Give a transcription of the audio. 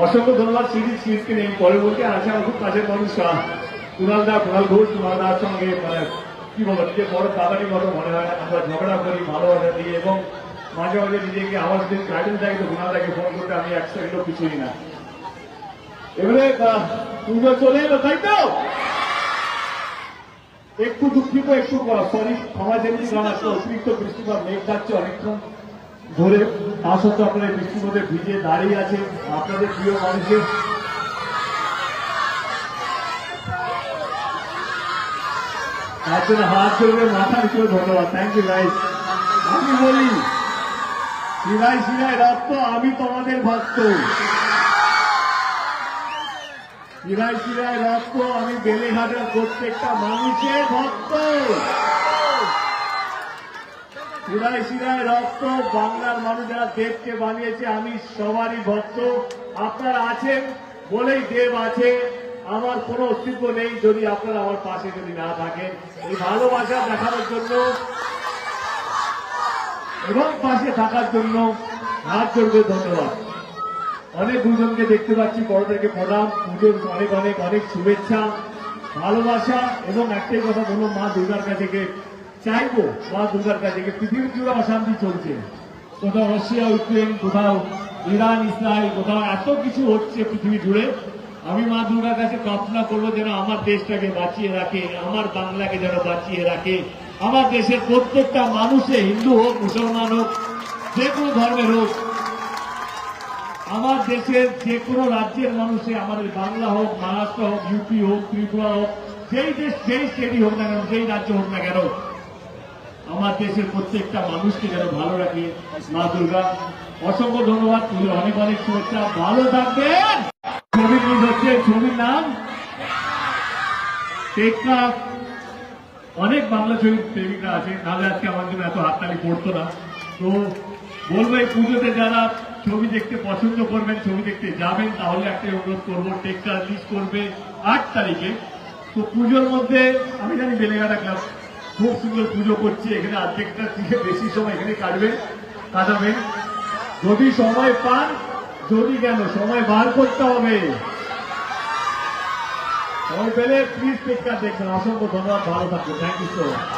অসংখ্য ধন্যবাদ সিরিজ সিরিজকে নিয়ে। পরে বলতে আছে আমার খুব কাছের মানুষ কুণাল দা, কুণাল ঘোষ, কুণাল দার সঙ্গে মানে কি বলব, নিজের বড় দাদারই মতো মনে হয় আমরা ঝগড়া করি, ভালোবাসা দিয়ে এবং মাঝে মাঝে নিজেকে আমার যদি গাইডেন্স থাকে তো কুণাল দাকে ফোন করতে আমি এক সেকেন্ডও কিছুই না। এবারে পুজো চলে এলো, তাই তো? একটু দুঃখিত, একটু সরি ক্ষমা কারণ অতিরিক্ত বৃষ্টিপাত মেঘ যাচ্ছে অনেকক্ষণ। ধরে সত্ত্বেও আপনারা বৃষ্টির মধ্যে ভিজে দাঁড়িয়ে আছে আপনাদের প্রিয় মানুষের। তার জন্য হাত জোরে মাথা নিচে ধন্যবাদ। থ্যাংক ইউ গাইস আমি বলি শিরাই শিরাই রক্ত আমি তোমাদের ভক্ত শিরাই শিরাই রক্ত আমি বেলেঘাটের প্রত্যেকটা মানুষের ভক্ত শিরাই রক্ত বাংলার মানুষ যারা দেবকে বানিয়েছে, আমি সবারই ভক্ত। আপনারা আছেন বলেই দেব আছে, আমার কোনো অস্তিত্ব নেই যদি আপনারা আমার পাশে যদি না থাকেন। এই ভালোবাসা দেখানোর জন্য এবং পাশে থাকার জন্য হাত জোড়বে ধন্যবাদ। অনেক গুরুজনকে দেখতে পাচ্ছি, বড়দেরকে প্রণাম। পুজোর অনেক অনেক অনেক শুভেচ্ছা, ভালোবাসা এবং একটাই কথা বলব, মা দুর্গার কাছে চাইব মা দুর্গার কাছে পৃথিবী জুড়ে অশান্তি চলছে। কোথাও রাশিয়া, ইউক্রেন, কোথাও ইরান, ইসরায়েল, কোথাও এত কিছু হচ্ছে পৃথিবী জুড়ে। আমি মা দুর্গার কাছে প্রার্থনা করব যেন আমার দেশটাকে বাঁচিয়ে রাখে, আমার বাংলাকে যেন বাঁচিয়ে রাখে। আমার দেশের প্রত্যেকটা মানুষে হিন্দু হোক, মুসলমান হোক, যে কোনো ধর্মের হোক, আমার দেশের যে কোনো রাজ্যের মানুষে আমাদের বাংলা হোক, মহারাষ্ট্র হোক, ইউপি হোক, ত্রিপুরা হোক, যেই দেশ, যেই স্টেটই হোক না কেন, যেই রাজ্য হোক না কেন আমার দেশের প্রত্যেকটা মানুষকে যেন ভালো রাখে। মা দুর্গা, অসংখ্য ধন্যবাদ। পুজোর অনেক অনেক শুভেচ্ছা। ভালো থাকবেন। ছবি নিজ হচ্ছে, ছবির নাম অনেক বাংলা ছবি প্রেমিকরা আছে। নাহলে আজকে আমার জন্য এত হাততালি পড়তো না। তো বলব এই পুজোতে যারা ছবি দেখতে পছন্দ করবেন, ছবি দেখতে যাবেন, তাহলে একটা অনুরোধ করব টেক্কা রিলিজ করবে আট তারিখে। তো পুজোর মধ্যে, আমি জানি বেলেঘাটা ক্লাব খুব সুন্দর পুজো করছে। এখানে আর্ধেকটা থেকে বেশি সময় এখানে কাটবেন কাটাবেন যদি সময় পান, যদি কেন, সময় বার করতে হবে। সময় পেলে প্লিজ পেক্ষা দেখবেন। অসংখ্য ধন্যবাদ, ভালো থাকবে থ্যাংক ইউ সো মাচ